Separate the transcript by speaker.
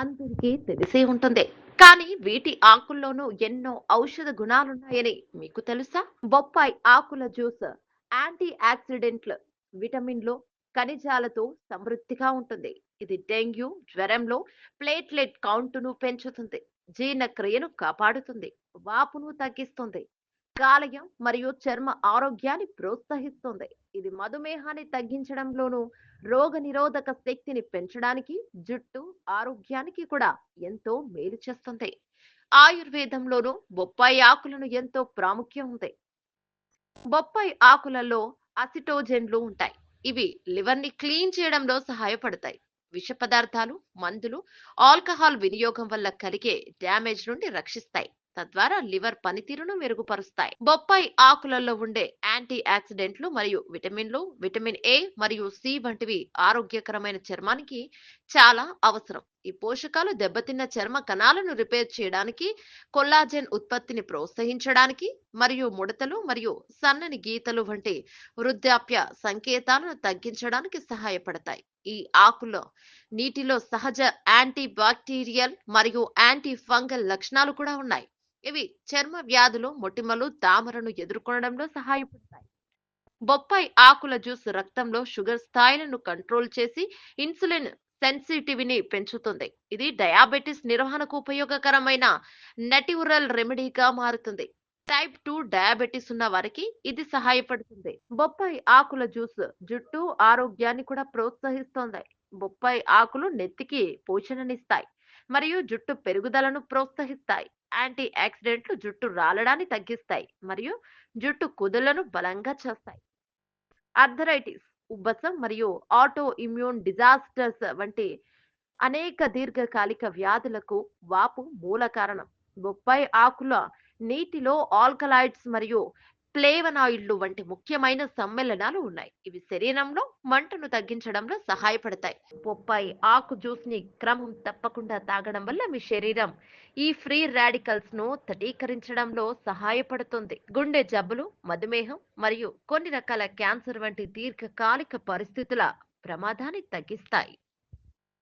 Speaker 1: అందరికీ తెలిసే ఉంటుంది. కానీ వీటి ఆకుల్లోనూ ఎన్నో ఔషధ గుణాలున్నాయని మీకు తెలుసా? బొప్పాయి ఆకుల జ్యూస్ యాంటీ ఆక్సిడెంట్లు విటమిన్లు ఖనిజాలతో సమృద్ధిగా ఉంటుంది. ఇది డెంగ్యూ జ్వరంలో ప్లేట్లెట్ కౌంటును పెంచుతుంది. జీర్ణక్రియను కాపాడుతుంది. వాపును తగ్గిస్తుంది. కాలయం మరియు చర్మ ఆరోగ్యాన్ని ప్రోత్సహిస్తుంది. ఇది మధుమేహాన్ని తగ్గించడంలోనూ రోగ నిరోధక శక్తిని పెంచడానికి జుట్టు ఆరోగ్యానికి కూడా ఎంతో మేలు చేస్తుంది. ఆయుర్వేదంలోనూ బొప్పాయి ఆకులను ఎంతో ప్రాముఖ్యం ఉంది. బొప్పాయి ఆకులలో అసిటోజెన్లు ఉంటాయి. ఇవి లివర్ని క్లీన్ చేయడంలో సహాయపడతాయి. విష పదార్థాలు మందులు ఆల్కహాల్ వినియోగం వల్ల కలిగే డ్యామేజ్ నుండి రక్షిస్తాయి. తద్వారా లివర్ పనితీరును మెరుగుపరుస్తాయి. బొప్పాయి ఆకులలో ఉండే యాంటీ ఆక్సిడెంట్లు మరియు విటమిన్లు విటమిన్ ఏ మరియు సి వంటివి ఆరోగ్యకరమైన చర్మానికి చాలా అవసరం. ఈ పోషకాలు దెబ్బతిన్న చర్మ కణాలను రిపేర్ చేయడానికి కొల్లాజెన్ ఉత్పత్తిని ప్రోత్సహించడానికి మరియు ముడతలు మరియు సన్నని గీతలు వంటి వృద్ధాప్య సంకేతాలను తగ్గించడానికి సహాయపడతాయి. ఈ ఆకులో నీటిలో సహజ యాంటీ బాక్టీరియల్ మరియు యాంటీ ఫంగల్ లక్షణాలు కూడా ఉన్నాయి. ఇవి చర్మ వ్యాధులు మొటిమలు తామరను ఎదుర్కొనడంలో సహాయపడతాయి. బొప్పాయి ఆకుల జ్యూస్ రక్తంలో షుగర్ స్థాయిలను కంట్రోల్ చేసి ఇన్సులిన్ సెన్సిటివిని పెంచుతుంది. ఇది డయాబెటిస్ నిర్వహణకు ఉపయోగకరమైన నటివురల్ రెమెడీగా మారుతుంది. టైప్ టూ డయాబెటిస్ ఉన్న వారికి ఇది సహాయపడుతుంది. బొప్పాయి ఆకుల జ్యూస్ జుట్టు ఆరోగ్యాన్ని కూడా ప్రోత్సహిస్తుంది. బొప్పాయి ఆకులు నెత్తికి పోషణనిస్తాయి మరియు జుట్టు పెరుగుదలను ప్రోత్సహిస్తాయి. యాంటీ ఆక్సిడెంట్లు జుట్టు రాలడాన్ని తగ్గిస్తాయి మరియు జుట్టు కుదులను బలంగా చేస్తాయి. అర్థరైటిస్ ఉబ్బసం మరియు ఆటో ఇమ్యూన్ డిజాస్టర్స్ వంటి అనేక దీర్ఘకాలిక వ్యాధులకు వాపు మూల కారణం. బొప్పాయి ఆకుల నీటిలో ఆల్కలాయిడ్స్ మరియు ఫ్లేవనాయిడ్లు వంటి ముఖ్యమైన సమ్మేళనాలు ఉన్నాయి. ఇవి శరీరంలో మంటను తగ్గించడంలో సహాయపడతాయి. బొప్పాయి ఆకు జ్యూస్ని క్రమం తప్పకుండా తాగడం వల్ల మీ శరీరం ఈ ఫ్రీ రాడికల్స్ను తటీకరించడంలో సహాయపడుతుంది. గుండె జబ్బులు మధుమేహం మరియు కొన్ని రకాల క్యాన్సర్ వంటి దీర్ఘకాలిక పరిస్థితుల ప్రమాదాన్ని తగ్గిస్తాయి.